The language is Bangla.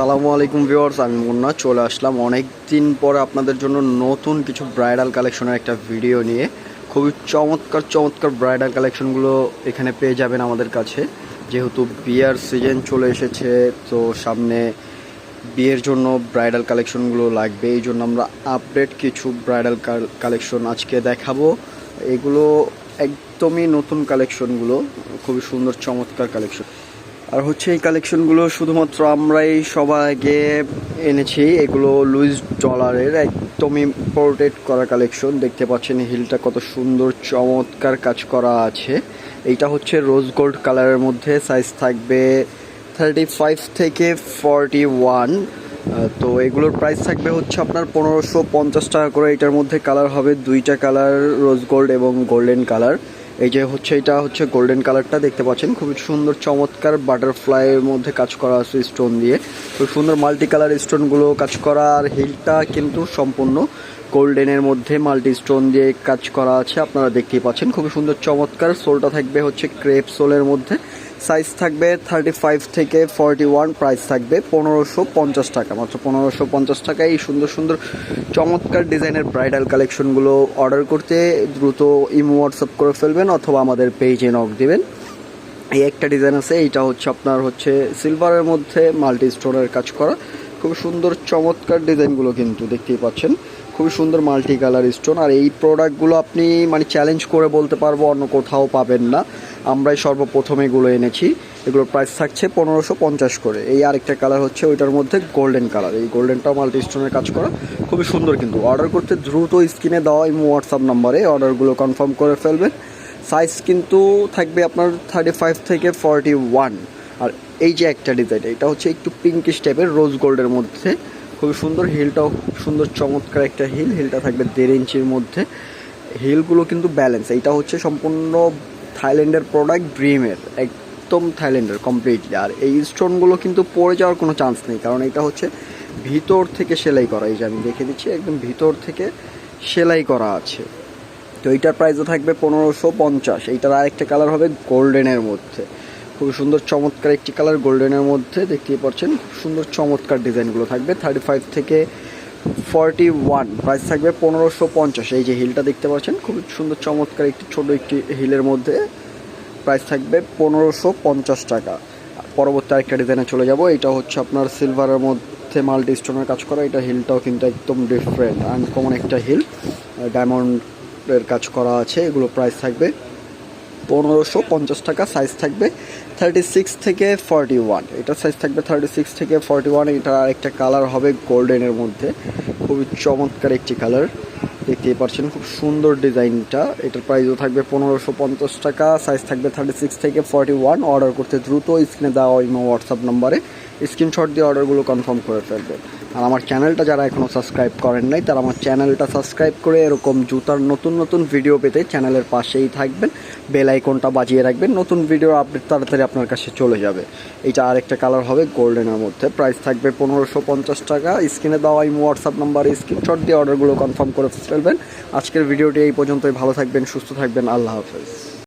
আসসালামু আলাইকুম ভিউয়ার্স, আমি মুন্না, চলে আসলাম অনেক দিন পরে আপনাদের জন্য নতুন কিছু ব্রাইডাল কালেকশনের একটা ভিডিও নিয়ে। খুবই চমৎকার চমৎকার ব্রাইডাল কালেকশনগুলো এখানে পেয়ে যাবেন আমাদের কাছে। যেহেতু বিয়ার সিজন চলে এসেছে, তো সামনে বিয়ের জন্য ব্রাইডাল কালেকশনগুলো লাগবে। এই জন্য আমরা আপডেট কিছু ব্রাইডাল কালেকশন আজকে দেখাবো। এগুলো একদমই নতুন কালেকশনগুলো, খুবই সুন্দর, চমৎকার কালেকশন। আর হচ্ছে এই কালেকশনগুলো শুধুমাত্র আমরাই সবার আগে এনেছি। এগুলো লুইস ডলারের একদম ইম্পোর্টেড করা কালেকশন দেখতে পাচ্ছেন হিলটা কত সুন্দর, চমৎকার কাজ করা আছে। এইটা হচ্ছে রোজ গোল্ড কালারের মধ্যে। সাইজ থাকবে থার্টি ফাইভ থেকে ফর্টি ওয়ান তো এগুলোর প্রাইস থাকবে হচ্ছে আপনার পনেরোশো পঞ্চাশ টাকা করে। এটার মধ্যে কালার হবে দুইটা কালার রোজ গোল্ড এবং গোল্ডেন কালার এই যে হচ্ছে, এটা হচ্ছে গোল্ডেন কালারটা দেখতে পাচ্ছেন। খুবই সুন্দর, চমৎকার বাটারফ্লাইয়ের মধ্যে কাজ করা আছে স্টোন দিয়ে। খুব সুন্দর মাল্টি কালার স্টোনগুলো কাজ করা, আর হিলটা কিন্তু সম্পূর্ণ গোল্ডেনের মধ্যে মাল্টি স্টোন দিয়ে কাজ করা আছে, আপনারা দেখতেই পাচ্ছেন। খুবই সুন্দর, চমৎকার সোলটা থাকবে হচ্ছে ক্রেপ সোলের মধ্যে। সাইজ থাকবে থার্টি ফাইভ থেকে ফর্টি ওয়ান প্রাইস থাকবে পনেরোশো পঞ্চাশ টাকা। মাত্র পনেরোশো পঞ্চাশ টাকায় এই সুন্দর সুন্দর, চমৎকার ডিজাইনের ব্রাইডাল কালেকশনগুলো অর্ডার করতে দ্রুত ইমো হোয়াটসঅ্যাপ করে ফেলবেন। অথবা আমাদের পেজে নক দিবেন। এই একটা ডিজাইন আছে, এইটা হচ্ছে আপনার হচ্ছে সিলভারের মধ্যে মাল্টি স্টোনের কাজ করা। খুব সুন্দর চমৎকার ডিজাইনগুলো কিন্তু দেখতেই পাচ্ছেন। খুবই সুন্দর মাল্টি কালার স্টোন আর এই প্রোডাক্টগুলো আপনি মানে চ্যালেঞ্জ করে বলতে পারব, অন্য কোথাও পাবেন না। আমরাই সর্বপ্রথম এগুলো এনেছি। এগুলোর প্রাইস থাকছে পনেরোশো পঞ্চাশ করে। এই আরেকটা কালার হচ্ছে ওইটার মধ্যে গোল্ডেন কালার এই গোল্ডেনটাও মাল্টি স্টোনের কাজ করা। খুবই সুন্দর কিন্তু। অর্ডার করতে দ্রুত স্ক্রিনে দেওয়া এই হোয়াটসঅ্যাপ নাম্বারে অর্ডারগুলো কনফার্ম করে ফেলবেন। সাইজ কিন্তু থাকবে আপনার থার্টি ফাইভ থেকে ফর্টি ওয়ান আর এই যে একটা ডিজাইন এটা হচ্ছে একটু পিঙ্কিশ টাইপের রোজ গোল্ডের মধ্যে। খুবই সুন্দর হিলটাও খুব সুন্দর চমৎকার একটা হিল হিলটা থাকবে দেড় ইঞ্চির মধ্যে। হিলগুলো কিন্তু ব্যালেন্স এইটা হচ্ছে সম্পূর্ণ থাইল্যান্ডের প্রোডাক্ট ড্রিমের একদম থাইল্যান্ডের কমপ্লিটলি আর এই স্টোনগুলো কিন্তু পড়ে যাওয়ার কোনো চান্স নেই, কারণ এটা হচ্ছে ভিতর থেকে সেলাই করা। এই যে আমি দেখে দিচ্ছি, একদম ভিতর থেকে সেলাই করা আছে। তো এইটার প্রাইসও থাকবে পনেরোশো পঞ্চাশ। এইটার আরেকটা কালার হবে গোল্ডেনের মধ্যে। খুব সুন্দর চমৎকার একটি কালার গোল্ডেনের মধ্যে দেখতেই পাচ্ছেন, খুব সুন্দর চমৎকার ডিজাইনগুলো থাকবে। থার্টি ফাইভ থেকে ফর্টি ওয়ান প্রাইস থাকবে পনেরোশো পঞ্চাশ। এই যে হিলটা দেখতে পাচ্ছেন, খুব সুন্দর চমৎকার একটি ছোট একটি হিলের মধ্যে প্রাইস থাকবে পনেরোশো পঞ্চাশ টাকা। পরবর্তী আরেকটা ডিজাইনে চলে যাব, এটা হচ্ছে আপনার সিলভারের মধ্যে মাল্টি স্টোনের কাজ করা। এটা হিলটাও কিন্তু একদম ডিফারেন্ট আনকমন একটা হিল ডায়মন্ডের কাজ করা আছে, এগুলো প্রাইস থাকবে পনেরোশো পঞ্চাশ টাকা সাইজ থাকবে থার্টি সিক্স থেকে ফর্টি ওয়ান এটার সাইজ থাকবে থার্টি সিক্স থেকে ফর্টি ওয়ান এটার আরেকটা কালার হবে গোল্ডেনের মধ্যে। খুবই চমৎকার একটি কালার দেখতেই পাচ্ছেন খুব সুন্দর ডিজাইনটা এটার প্রাইসও থাকবে পনেরোশো পঞ্চাশ টাকা সাইজ থাকবে থার্টি সিক্স থেকে ফর্টি ওয়ান অর্ডার করতে দ্রুত স্ক্রিনে দেওয়া ইমো হোয়াটসঅ্যাপ নম্বরে স্ক্রিনশট দিয়ে অর্ডারগুলো কনফার্ম করে ফেলবেন আর আমার চ্যানেলটা যারা এখনও সাবস্ক্রাইব করেন নাই, তারা আমার চ্যানেলটা সাবস্ক্রাইব করে এরকম জুতার নতুন নতুন ভিডিও পেতে চ্যানেলের পাশেই থাকবেন, বেল আইকনটা বাজিয়ে রাখবেন, নতুন ভিডিও আপডেট তাড়াতাড়ি আপনার কাছে চলে যাবে। এইটা আরেকটা কালার হবে গোল্ডেনের মধ্যে। প্রাইস থাকবে পনেরোশো পঞ্চাশ টাকা। স্ক্রিনে দেওয়া এই হোয়াটসঅ্যাপ নাম্বারে স্ক্রিনশট দিয়ে অর্ডারগুলো কনফার্ম করে ফেলবেন। আজকের ভিডিওটি এই পর্যন্তই। ভালো থাকবেন, সুস্থ থাকবেন। আল্লাহ হাফেজ।